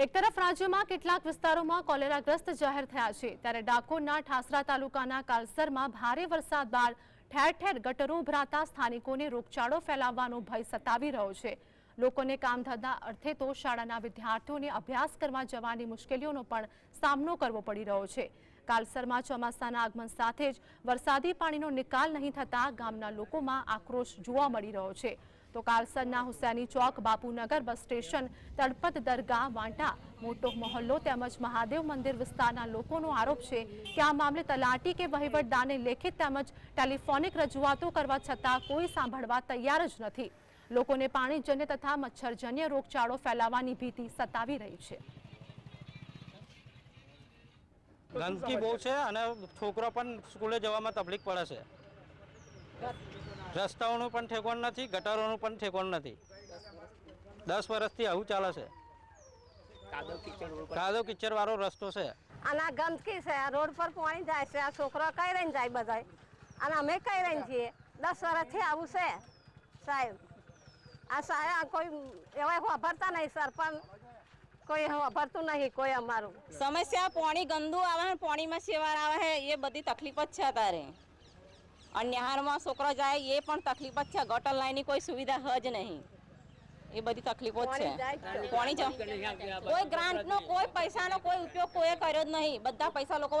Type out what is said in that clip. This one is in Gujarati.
એક તરફ રાજ્યમાં કેટલાક વિસ્તારોમાં કોલેરાગ્રસ્ત જાહેર થયા છે, ત્યારે ડાકોરના ઠાસરા તાલુકાના કાલસરમાં ભારે વરસાદ બાદ ઠેર ઠેર ગટરો ઉભરાતા સ્થાનિકોને રોગચાળો ફેલાવવાનો ભય સતાવી રહ્યો છે. લોકોને કામધંધા અર્થે તો શાળાના વિદ્યાર્થીઓને અભ્યાસ કરવા જવાની મુશ્કેલીઓનો પણ સામનો કરવો પડી રહ્યો છે. કાલસરમાં ચોમાસાના આગમન સાથે જ વરસાદી પાણીનો નિકાલ નહીં થતા ગામના લોકોમાં આક્રોશ જોવા મળી રહ્યો છે. તો કાલસરના હુસૈની ચોક બાપુનગર બસ સ્ટેશન તળપત દરગાહ વાંટા મોટો મહોલ્લો તેમજ મહાદેવ મંદિર વિસ્તારના લોકોનો આરોપ છે કે આ મામલે તલાટી કે વહીવટદારને લેખિત તેમજ ટેલિફોનિક રજૂઆતો કરવા છતાં કોઈ સાંભળવા તૈયાર જ નથી. લોકોને પાણીજન્ય તથા મચ્છરજન્ય રોગચાળો ફેલાવાની ભીતિ સતાવી રહી છે. ગંદકી બહુ છે અને છોકરો પણ સ્કૂલે જવામાં તકલીફ પડે છે. રસ્તાઓનું પણ ઠેકોણ નથી ગટરોનું પણ ઠેકોણ નથી. દસ વર્ષથી આવું ચાલે છે. કાદવ કિચર વાળો રસ્તો છે. અને આ ગંદકી છે આ રોડ પર પાણી જાય છે આ છોકરા કઈ રહીને જાય બધાય? અને અમે કઈ રહીને છીએ? દસ વર્ષથી આવું છે સાહેબ. આ સાહેબ કોઈ એવા વાપરતા નહીં સરપંચ. કોઈ વાપરતું નહીં કોઈ અમારું. સમસ્યા પાણી ગંદુ આવે પાણીમાં સેવાર આવે છે એ બધી તકલીફ જ છે અત્યારે. અને નિહારમાં છોકરો જાય એ પણ તકલીફ જ છે. ગટર લાઈનની કોઈ સુવિધા હજ નહીં. એ બધી તકલીફો જ છે. કોની કોઈ ગ્રાન્ટનો કોઈ પૈસાનો કોઈ ઉપયોગ કોઈ કર્યો જ નહીં. બધા પૈસા લોકો